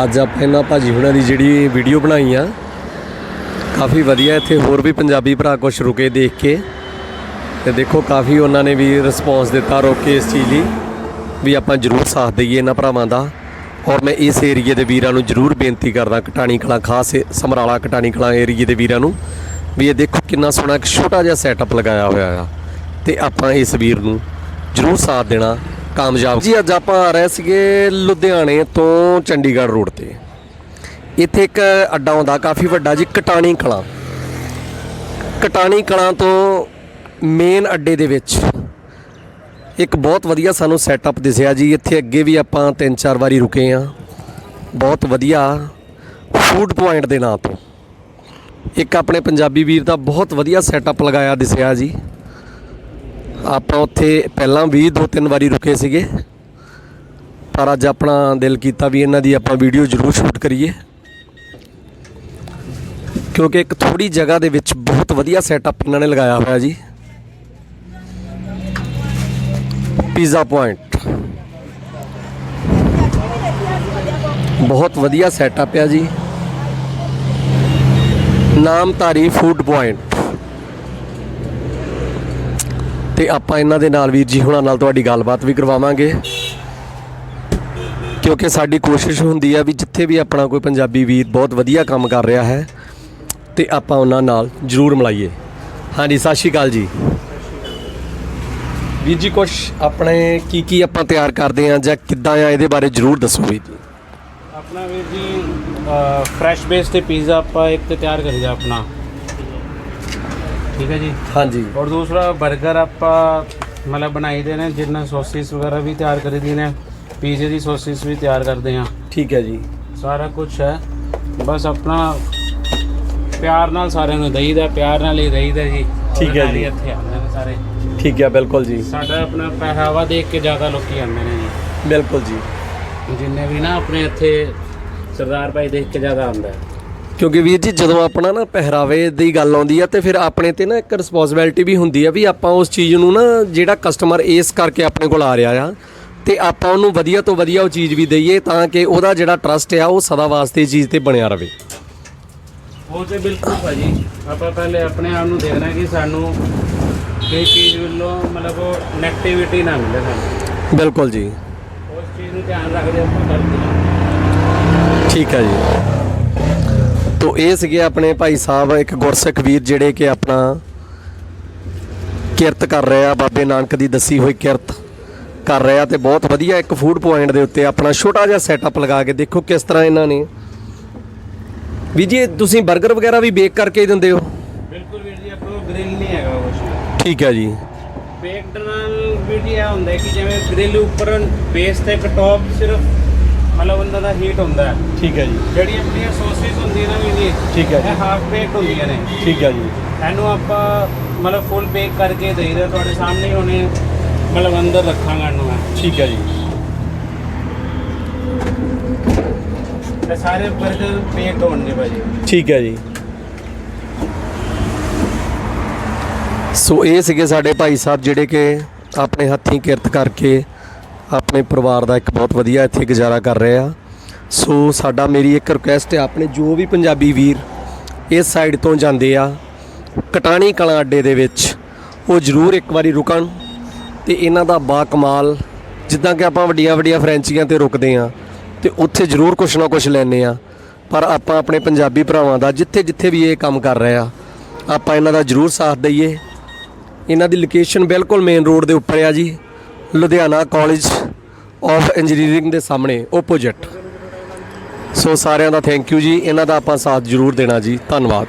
ਅੱਜ ਆਪਾਂ ਇਹਨਾਂ ਭਾਜੀ ਹੁਣਾਂ ਦੀ ਜਿਹੜੀ ਵੀਡੀਓ ਬਣਾਈ ਆ, ਕਾਫੀ ਵਧੀਆ ਇੱਥੇ ਹੋਰ ਵੀ ਪੰਜਾਬੀ ਭਰਾ ਕੁਝ ਰੁਕੇ ਦੇਖ ਕੇ। ਤੇ ਦੇਖੋ ਕਾਫੀ ਉਹਨਾਂ ਨੇ ਵੀ ਰਿਸਪੌਂਸ ਦਿੱਤਾ ਰੋਕੇ ਇਸ ਚੀਜ਼ ਲਈ ਵੀ ਆਪਾਂ ਜ਼ਰੂਰ ਸਾਥ ਦਈਏ ਇਹਨਾਂ ਭਰਾਵਾਂ ਦਾ। ਔਰ ਮੈਂ ਇਸ ਏਰੀਏ ਦੇ ਵੀਰਾਂ ਨੂੰ ਜ਼ਰੂਰ ਬੇਨਤੀ ਕਰਦਾ ਕਟਾਣੀ ਕਲਾਂ ਖਾਸ ਸਮਰਾਲਾ ਕਟਾਣੀ ਕਲਾਂ ਏਰੀਏ ਦੇ ਵੀਰਾਂ ਨੂੰ ਵੀ ਇਹ ਦੇਖੋ ਕਿੰਨਾ ਸੋਹਣਾ ਇੱਕ ਛੋਟਾ ਜਿਹਾ ਸੈਟਅਪ ਲਗਾਇਆ ਹੋਇਆ ਆ। ਤੇ ਆਪਾਂ ਇਸ ਵੀਰ ਨੂੰ ਜ਼ਰੂਰ ਸਾਥ ਦੇਣਾ। ਕਾਮਯਾਬ ਜੀ, ਅੱਜ ਆਪਾਂ ਆ ਰਹੇ ਸੀਗੇ ਲੁਧਿਆਣੇ ਤੋਂ ਚੰਡੀਗੜ੍ਹ ਰੋਡ ਤੇ। ਇੱਥੇ ਇੱਕ ਅੱਡਾ ਆਉਂਦਾ, ਕਾਫੀ ਵੱਡਾ ਜੀ, ਕਟਾਣੀ ਕਲਾਂ। ਕਟਾਣੀ ਕਲਾਂ ਤੋਂ ਮੇਨ ਅੱਡੇ ਦੇ ਵਿੱਚ ਇੱਕ ਬਹੁਤ ਵਧੀਆ ਸਾਨੂੰ ਸੈਟਅਪ ਦਿਸਿਆ ਜੀ। ਇੱਥੇ ਅੱਗੇ ਵੀ ਆਪਾਂ ਤਿੰਨ ਚਾਰ ਵਾਰੀ ਰੁਕੇ ਆ ਬਹੁਤ ਵਧੀਆ ਫੂਡ ਪੁਆਇੰਟ ਦੇ ਨਾਂ ਤੋਂ। ਇੱਕ ਆਪਣੇ ਪੰਜਾਬੀ ਵੀਰ ਦਾ ਬਹੁਤ ਵਧੀਆ ਸੈਟਅਪ ਲਗਾਇਆ ਦਿਸਿਆ ਜੀ। ਆਪਾਂ ਉੱਥੇ ਪਹਿਲਾਂ ਵੀ ਦੋ ਤਿੰਨ ਵਾਰੀ ਰੁਕੇ ਸੀਗੇ। ਪਰ ਅੱਜ ਆਪਣਾ ਦਿਲ ਕੀਤਾ ਵੀ ਇਹਨਾਂ ਦੀ ਆਪਾਂ ਵੀਡੀਓ ਜ਼ਰੂਰ ਸ਼ੂਟ ਕਰੀਏ। ਕਿਉਂਕਿ ਇੱਕ ਥੋੜੀ ਜਗ੍ਹਾ ਦੇ ਵਿੱਚ ਬਹੁਤ ਵਧੀਆ ਸੈਟਅਪ ਇਹਨਾਂ ਨੇ ਲਗਾਇਆ ਹੋਇਆ ਜੀ। ਪੀਜ਼ਾ ਪੁਆਇੰਟ ਬਹੁਤ ਵਧੀਆ ਸੈਟਅਪ ਆ ਜੀ। ਨਾਮਧਾਰੀ ਫੂਡ ਪੁਆਇੰਟ ਤੇ ਆਪਾਂ ਇਹਨਾਂ ਦੇ ਨਾਲ ਵੀਰ ਜੀ ਹੁਣਾਂ ਨਾਲ ਤੁਹਾਡੀ ਗੱਲਬਾਤ ਵੀ ਕਰਵਾਵਾਂਗੇ। ਕਿਉਂਕਿ ਸਾਡੀ ਕੋਸ਼ਿਸ਼ ਹੁੰਦੀ ਹੈ ਵੀ ਜਿੱਥੇ ਵੀ ਆਪਣਾ ਕੋਈ ਪੰਜਾਬੀ ਵੀਰ ਬਹੁਤ ਵਧੀਆ ਕੰਮ ਕਰ ਰਿਹਾ ਹੈ, ਤੇ ਆਪਾਂ ਉਹਨਾਂ ਨਾਲ ਜ਼ਰੂਰ ਮਿਲਾਈਏ। ਹਾਂਜੀ, ਸਤਿ ਸ਼੍ਰੀ ਅਕਾਲ ਜੀ। ਵੀਰ ਜੀ, ਕੁਛ ਆਪਣੇ ਕੀ ਕੀ ਆਪਾਂ ਤਿਆਰ ਕਰਦੇ ਆ ਜਾਂ ਕਿੱਦਾਂ ਆ ਇਹਦੇ ਬਾਰੇ ਜ਼ਰੂਰ ਦੱਸੋ ਵੀਰ ਜੀ। ਆਪਣਾ ਵੀਰ ਜੀ ਫਰੈਸ਼ ਬੇਸ ਤੇ ਪੀਜ਼ਾ ਆਪਾਂ ਇੱਕ ਤਿਆਰ ਕਰੀਦਾ ਆਪਣਾ। ਠੀਕ ਹੈ ਜੀ? ਹਾਂਜੀ। ਔਰ ਦੂਸਰਾ 버ਗਰ ਆਪਾਂ ਮਤਲਬ ਬਣਾਈਦੇ ਨੇ ਜਿੰਨਾ ਸੌਸਿਸ ਵਗੈਰਾ ਵੀ ਤਿਆਰ ਕਰੀਦੀ ਨੇ ਪੀਜ਼ੇ ਦੀ ਸੌਸਿਸ ਵੀ ਤਿਆਰ ਕਰਦੇ ਆ ਠੀਕ ਹੈ ਜੀ। ਸਾਰਾ ਕੁਝ ਹੈ। ਬਸ ਆਪਣਾ ਪਿਆਰ ਨਾਲ ਸਾਰਿਆਂ ਨੂੰ ਦਈਦਾ ਪਿਆਰ ਨਾਲ ਹੀ ਰਹੀਦਾ ਜੀ। ਠੀਕ ਹੀ ਜੀ। ਇੱਥੇ ਆਉਂਦੇ ਨੇ ਸਾਰੇ। ਠੀਕ ਹੈ ਬਿਲਕੁਲ ਜੀ। ਸਾਡਾ ਆਪਣਾ ਪਹਿਰਾਵਾ ਦੇਖ ਕੇ ਜ਼ਿਆਦਾ ਲੋਕੀ ਆਉਂਦੇ ਨੇ ਜੀ। ਬਿਲਕੁਲ ਜੀ। ਜਿੰਨੇ ਵੀ ਨਾ ਆਪਣੇ ਇੱਥੇ ਸਰਦਾਰ ਭਾਈ ਦੇਖ ਕੇ ਜ਼ਿਆਦਾ ਆਉਂਦਾ ਹੈ। ਕਿਉਂਕਿ ਵੀਰ ਜੀ ਜਦੋਂ ਆਪਣਾ ਨਾ ਪਹਿਰਾਵੇ ਦੀ ਗੱਲ ਆਉਂਦੀ ਆ ਤੇ ਫਿਰ ਆਪਣੇ ਤੇ ਨਾ ਇੱਕ ਰਿਸਪੌਂਸਿਬਿਲਟੀ ਵੀ ਹੁੰਦੀ ਆ ਵੀ ਆਪਾਂ ਉਸ ਚੀਜ਼ ਨੂੰ ਨਾ ਜਿਹੜਾ ਕਸਟਮਰ ਇਸ ਕਰਕੇ ਆਪਣੇ ਕੋਲ ਆ ਰਿਹਾ ਆ ਤੇ ਆਪਾਂ ਉਹਨੂੰ ਵਧੀਆ ਤੋਂ ਵਧੀਆ ਉਹ ਚੀਜ਼ ਵੀ ਦਈਏ ਤਾਂ ਕਿ ਉਹਦਾ ਜਿਹੜਾ ਟਰਸਟ ਆ ਉਹ ਸਦਾ ਵਾਸਤੇ ਚੀਜ਼ ਤੇ ਬਣਿਆ ਰਵੇ ਉਹ ਤੇ ਬਿਲਕੁਲ ਭਾਜੀ ਆਪਾਂ ਪਹਿਲੇ ਆਪਣੇ ਆਪ ਨੂੰ ਦੇਖਣਾ ਕਿ ਸਾਨੂੰ ਕੋਈ ਚੀਜ਼ ਵੱਲੋਂ ਮਤਲਬ ਉਹ ਨੈਗੇਟਿਵਿਟੀ ਨਾ ਮਿਲੇ ਸਾਨੂੰ। ਬਿਲਕੁਲ ਜੀ। ਉਸ ਚੀਜ਼ ਨੂੰ ਧਿਆਨ ਰੱਖਦੇ ਆਪਾਂ ਕਰਦੇ ਹਾਂ। ਠੀਕ ਹੈ ਜੀ। ਤੋ ਇਹ ਸੀਗੇ ਆਪਣੇ ਭਾਈ ਸਾਹਿਬ ਇੱਕ ਗੁਰਸਿੱਖ ਵੀਰ ਜਿਹੜੇ ਕਿ ਆਪਣਾ ਕਿਰਤ ਕਰ ਰਹੇ ਆ ਬਾਬੇ ਨਾਨਕ ਦੀ ਦੱਸੀ ਹੋਈ ਕਿਰਤ ਕਰ ਰਹੇ ਆ ਤੇ ਬਹੁਤ ਵਧੀਆ ਇੱਕ ਫੂਡ ਪੁਆਇੰਟ ਦੇ ਉੱਤੇ ਆਪਣਾ ਛੋਟਾ ਜਿਹਾ ਸੈਟਅਪ ਲਗਾ ਕੇ ਦੇਖੋ ਕਿਸ ਤਰ੍ਹਾਂ ਇਹਨਾਂ ਨੇ। ਵੀ ਜੀ ਤੁਸੀਂ 버ਗਰ ਵਗੈਰਾ ਵੀ ਬੇਕ ਕਰਕੇ ਦਿੰਦੇ ਹੋ? ਬਿਲਕੁਲ ਵੀਰ ਜੀ ਆਪਾਂ ਕੋਲ ਗ੍ਰਿਲ ਨਹੀਂ ਹੈਗਾ ਕੁਛ। ਠੀਕ ਹੈ ਜੀ। ਬੇਕਡ ਨਾਲ ਇਹ ਹੁੰਦਾ ਕਿ ਜਿਵੇਂ ਗ੍ਰਿਲ ਉੱਪਰ ਬੇਸ ਤੇ ਇੱਕ ਟੌਪ ਸਿਰਫ ਮਤਲਬ ਉਹਨਾਂ ਦਾ ਹੀਟ ਹੁੰਦਾ ਹੈ। ਠੀਕ ਹੈ ਜੀ। ਜਿਹੜੀ ਆਪਣੀਆਂ ਸੌਸਿਸ ਹੁੰਦੀਆਂ ਨਾ ਵੀਰ ਜੀ ਠੀਕ ਹੈ ਜੀ। ਇਹ ਹਾਫ ਬੇਕਡ ਹੁੰਦੀਆਂ ਨੇ। ਠੀਕ ਹੈ ਜੀ। ਇਹਨੂੰ ਆਪਾਂ ਮਤਲਬ ਫੁੱਲ ਬੇਕ ਕਰਕੇ ਦੇਈਦਾ ਤੁਹਾਡੇ ਸਾਹਮਣੇ ਹੀ ਹੁਣੇ ਮਤਲਬ ਅੰਦਰ ਰੱਖਾਂਗਾ ਇਹਨੂੰ ਮੈਂ। ਠੀਕ ਹੈ ਜੀ। ਇਹ ਸਾਰੇ 버ਗਰ ਬੇਕ ਹੋਣਗੇ ਭਾਜੀ। ਠੀਕ ਹੈ ਜੀ। ਸੋ ਇਹ ਸੀਗੇ ਸਾਡੇ ਭਾਈ ਸਾਹਿਬ ਜਿਹੜੇ ਕਿ ਆਪਣੇ ਹੱਥੀਂ ਕਿਰਤ ਕਰਕੇ ਆਪਣੇ ਪਰਿਵਾਰ ਦਾ ਇੱਕ ਬਹੁਤ ਵਧੀਆ ਇੱਥੇ ਗੁਜ਼ਾਰਾ ਕਰ ਰਹੇ ਆ। ਸੋ ਸਾਡਾ ਮੇਰੀ ਇੱਕ ਰਿਕੁਐਸਟ ਹੈ, ਆਪਣੇ ਜੋ ਵੀ ਪੰਜਾਬੀ ਵੀਰ ਇਸ ਸਾਈਡ ਤੋਂ ਜਾਂਦੇ ਆ, ਕਟਾਣੀ ਕਲਾਂ ਅੱਡੇ ਦੇ ਵਿੱਚ, ਉਹ ਜ਼ਰੂਰ ਇੱਕ ਵਾਰੀ ਰੁਕਣ ਤੇ ਇਹਨਾਂ ਦਾ ਬਾ ਕਮਾਲ, ਜਿੱਦਾਂ ਕਿ ਆਪਾਂ ਵੱਡੀਆਂ ਵੱਡੀਆਂ ਫਰੈਂਚੀਆਂ ਤੇ ਰੁਕਦੇ ਆ ਤੇ ਉੱਥੇ ਜ਼ਰੂਰ ਕੁਛ ਨਾ ਕੁਛ ਲੈਨੇ ਆ। ਪਰ ਆਪਾਂ ਆਪਣੇ ਪੰਜਾਬੀ ਭਰਾਵਾਂ ਦਾ ਜਿੱਥੇ ਜਿੱਥੇ ਵੀ ਇਹ ਕੰਮ ਕਰ ਰਹੇ ਆ, ਆਪਾਂ ਇਹਨਾਂ ਦਾ ਜ਼ਰੂਰ ਸਾਥ ਦਈਏ। ਇਹਨਾਂ ਦੀ ਲੋਕੇਸ਼ਨ ਬਿਲਕੁਲ ਮੇਨ ਰੋਡ ਦੇ ਉੱਪਰ ਆ ਜੀ। ਲੁਧਿਆਣਾ ਕਾਲਜ ਆਫ ਇੰਜੀਨੀਅਰਿੰਗ ਦੇ ਸਾਹਮਣੇ ਓਪੋਜਿਟ ਸੋ ਸਾਰਿਆਂ ਦਾ ਥੈਂਕ ਯੂ ਜੀ। ਇਹਨਾਂ ਦਾ ਆਪਾਂ ਸਾਥ ਜ਼ਰੂਰ ਦੇਣਾ ਜੀ। ਧੰਨਵਾਦ।